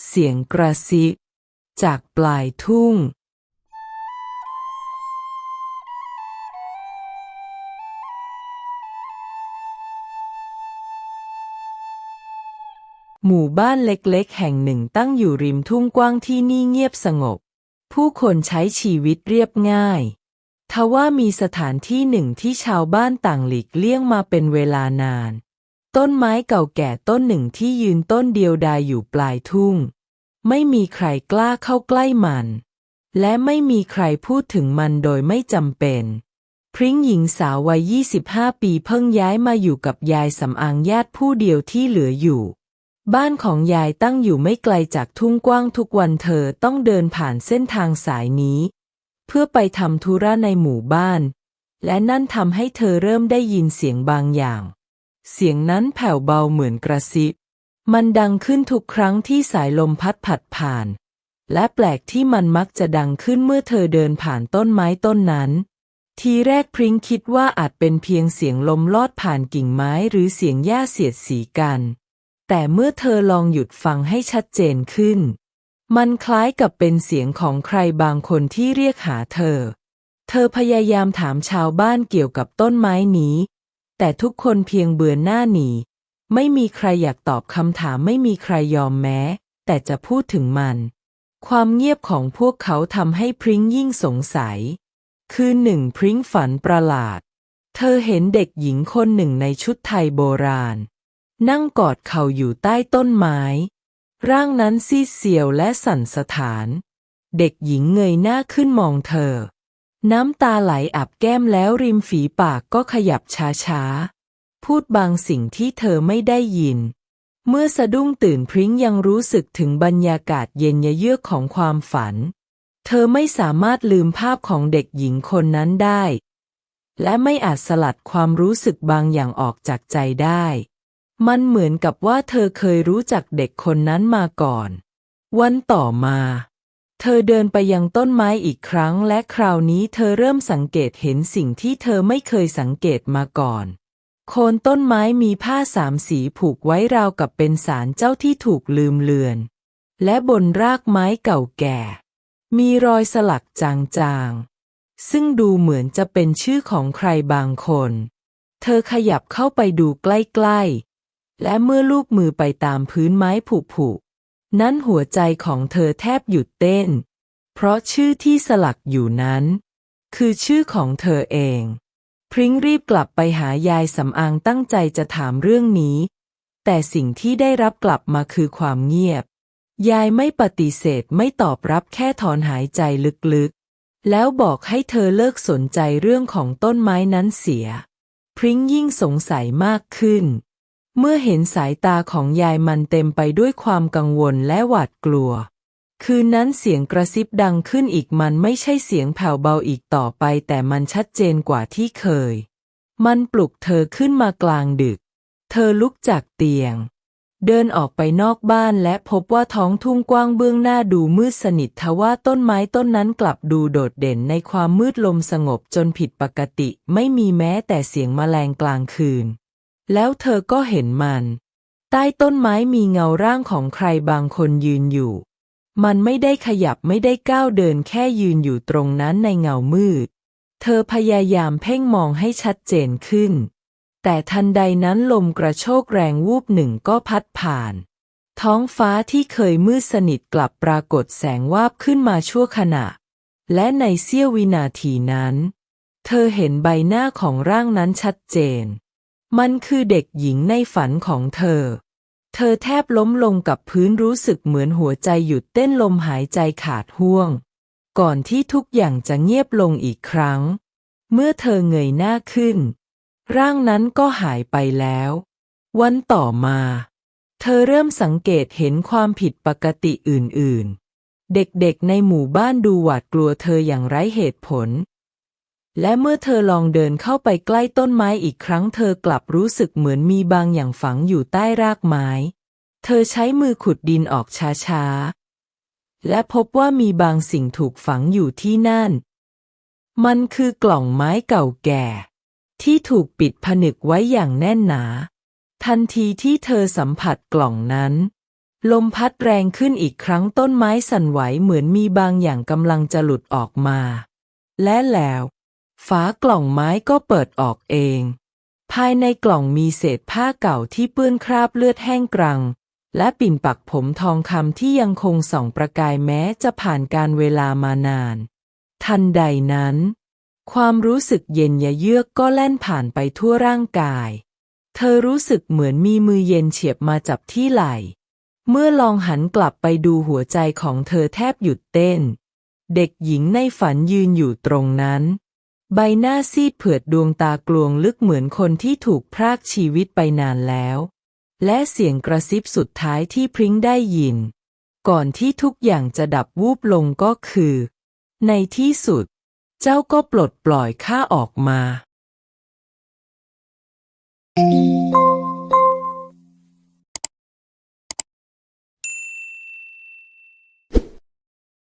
เสียงกระซิบจากปลายทุ่ง หมู่บ้านเล็กๆ แห่งหนึ่งตั้งอยู่ริมทุ่งกว้างที่นี่เงียบสงบ ผู้คนใช้ชีวิตเรียบง่ายทว่ามีสถานที่หนึ่งที่ชาวบ้านต่างหลีกเลี่ยงมาเป็นเวลานาน ต้นไม้เก่าแก่ต้นหนึ่งที่ยืนต้นเดียวดายอยู่ปลายทุ่ง ไม่มีใครกล้าเข้าใกล้มัน และไม่มีใครพูดถึงมันโดยไม่จำเป็น พริ้งหญิงสาววัย 25 ปีเพิ่งย้ายมาอยู่กับยายสำอางญาติผู้เดียวที่เหลืออยู่ บ้านของยายตั้งอยู่ไม่ไกลจากทุ่งกว้างทุกวันเธอต้องเดินผ่านเส้นทางสายนี้ เพื่อไปทำธุระในหมู่บ้าน และนั่นทำให้เธอเริ่มได้ยินเสียงบางอย่าง เสียงนั้นแผ่วเบาเหมือนกระซิบ มันดังขึ้นทุกครั้งที่สายลมพัดผัดผ่าน และแปลกที่มันมักจะดังขึ้นเมื่อเธอเดินผ่านต้นไม้ต้นนั้น ทีแรกพริ้งคิดว่าอาจเป็นเพียงเสียงลมลอดผ่านกิ่งไม้หรือเสียงหญ้าเสียดสีกัน แต่เมื่อเธอลองหยุดฟังให้ชัดเจนขึ้น มันคล้ายกับเป็นเสียงของใครบางคนที่เรียกหาเธอ เธอพยายามถามชาวบ้านเกี่ยวกับต้นไม้นี้ แต่ทุกคนเพียงเบือนหน้าหนี ไม่มีใครอยากตอบคำถามไม่มีใครยอมแม้ แต่จะพูดถึงมัน ความเงียบของพวกเขาทำให้พริ้งยิ่งสงสัย คืนหนึ่งพริ้งฝันประหลาด เธอเห็นเด็กหญิงคนหนึ่งในชุดไทยโบราณ นั่งกอดเข่าอยู่ใต้ต้นไม้ ร่างนั้นซีดเซียวและสั่นสะท้าน เด็กหญิงเงยหน้าขึ้นมองเธอ น้ำตาไหลอับแก้มแล้วริมฝีปากก็ขยับช้าๆ พูดบางสิ่งที่เธอไม่ได้ยิน เมื่อสะดุ้งตื่นพริ้งยังรู้สึกถึงบรรยากาศเย็นเยือกของความฝัน เธอไม่สามารถลืมภาพของเด็กหญิงคนนั้นได้ และไม่อาจสลัดความรู้สึกบางอย่างออกจากใจได้ มันเหมือนกับว่าเธอเคยรู้จักเด็กคนนั้นมาก่อน วันต่อมา เธอเดินไปยังต้นไม้อีกครั้งและคราวนี้เธอเริ่มสังเกตเห็นสิ่งที่เธอไม่เคยสังเกตมาก่อน โคนต้นไม้มีผ้าสามสีผูกไว้ราวกับเป็นสารเจ้าที่ถูกลืมเลือน และบนรากไม้เก่าแก่ มีรอยสลักจางๆ ซึ่งดูเหมือนจะเป็นชื่อของใครบางคน เธอขยับเข้าไปดูใกล้ๆ และเมื่อลูบมือไปตามพื้นไม้ผุๆ นั้นหัวใจของเธอแทบหยุดเต้น เพราะชื่อที่สลักอยู่นั้น คือชื่อของเธอเอง พริ้งรีบกลับไปหายายสำอางตั้งใจจะถามเรื่องนี้ แต่สิ่งที่ได้รับกลับมาคือความเงียบ ยายไม่ปฏิเสธไม่ตอบรับแค่ถอนหายใจลึกๆ แล้วบอกให้เธอเลิกสนใจเรื่องของต้นไม้นั้นเสีย พริ้งยิ่งสงสัยมากขึ้น เมื่อเห็นสายตาของยายมันเต็มไปด้วยความกังวลและหวาดกลัว คืนนั้นเสียงกระซิบดังขึ้นอีกมันไม่ใช่เสียงแผ่วเบาอีกต่อไป แต่มันชัดเจนกว่าที่เคย มันปลุกเธอขึ้นมากลางดึก เธอลุกจากเตียง เดินออกไปนอกบ้านและพบว่าท้องทุ่งกว้างเบื้องหน้าดูมืดสนิททว่าต้นไม้ต้นนั้นกลับดูโดดเด่นในความมืดลมสงบจนผิดปกติ ไม่มีแม้แต่เสียงแมลงกลางคืน แล้วเธอก็เห็นมัน ใต้ต้นไม้มีเงาร่างของใครบางคนยืนอยู่ มันไม่ได้ขยับไม่ได้ก้าวเดินแค่ยืนอยู่ตรงนั้นในเงามืด เธอพยายามเพ่งมองให้ชัดเจนขึ้น แต่ทันใดนั้นลมกระโชกแรงวูบหนึ่งก็พัดผ่าน ท้องฟ้าที่เคยมืดสนิทกลับปรากฏแสงวาบขึ้นมาชั่วขณะ และในเสี้ยววินาทีนั้น เธอเห็นใบหน้าของร่างนั้นชัดเจน มันคือเด็กหญิงในฝันของเธอ เธอแทบล้มลงกับพื้นรู้สึกเหมือนหัวใจหยุดเต้นลมหายใจขาดห่วง ก่อนที่ทุกอย่างจะเงียบลงอีกครั้ง เมื่อเธอเงยหน้าขึ้น ร่างนั้นก็หายไปแล้ว วันต่อมา เธอเริ่มสังเกตเห็นความผิดปกติอื่นๆ เด็กๆในหมู่บ้านดูหวาดกลัวเธออย่างไร้เหตุผล และเมื่อเธอลองเดินเข้าไปใกล้ต้นไม้อีกครั้ง เธอกลับรู้สึกเหมือนมีบางอย่างฝังอยู่ใต้รากไม้ เธอใช้มือขุดดินออกช้าๆ และพบว่ามีบางสิ่งถูกฝังอยู่ที่นั่น มันคือกล่องไม้เก่าแก่ ที่ถูกปิดผนึกไว้อย่างแน่นหนา ทันทีที่เธอสัมผัสกล่องนั้น ลมพัดแรงขึ้นอีกครั้งต้นไม้สั่นไหวเหมือนมีบางอย่างกำลังจะหลุดออกมา และแล้ว ฝากล่องไม้ก็เปิดออกเอง ภายในกล่องมีเศษผ้าเก่าที่เปื้อนคราบเลือดแห้งกรัง และปิ่นปักผมทองคำที่ยังคงส่องประกายแม้จะผ่านการเวลามานาน ทันใดนั้น ความรู้สึกเย็นยะเยือกก็แล่นผ่านไปทั่วร่างกาย เธอรู้สึกเหมือนมีมือเย็นเฉียบมาจับที่ไหล่เมื่อลองหันกลับไปดูหัวใจของเธอแทบหยุดเต้น เด็กหญิงในฝันยืนอยู่ตรงนั้น ใบหน้าซีดเผือดดวงตากลวงลึกเหมือนคนที่ถูกพรากชีวิตไปนานแล้ว และเสียงกระซิบสุดท้ายที่พริ้งได้ยิน ก่อนที่ทุกอย่างจะดับวูบลงก็คือ ในที่สุด เจ้าก็ปลดปล่อยข้าออกมา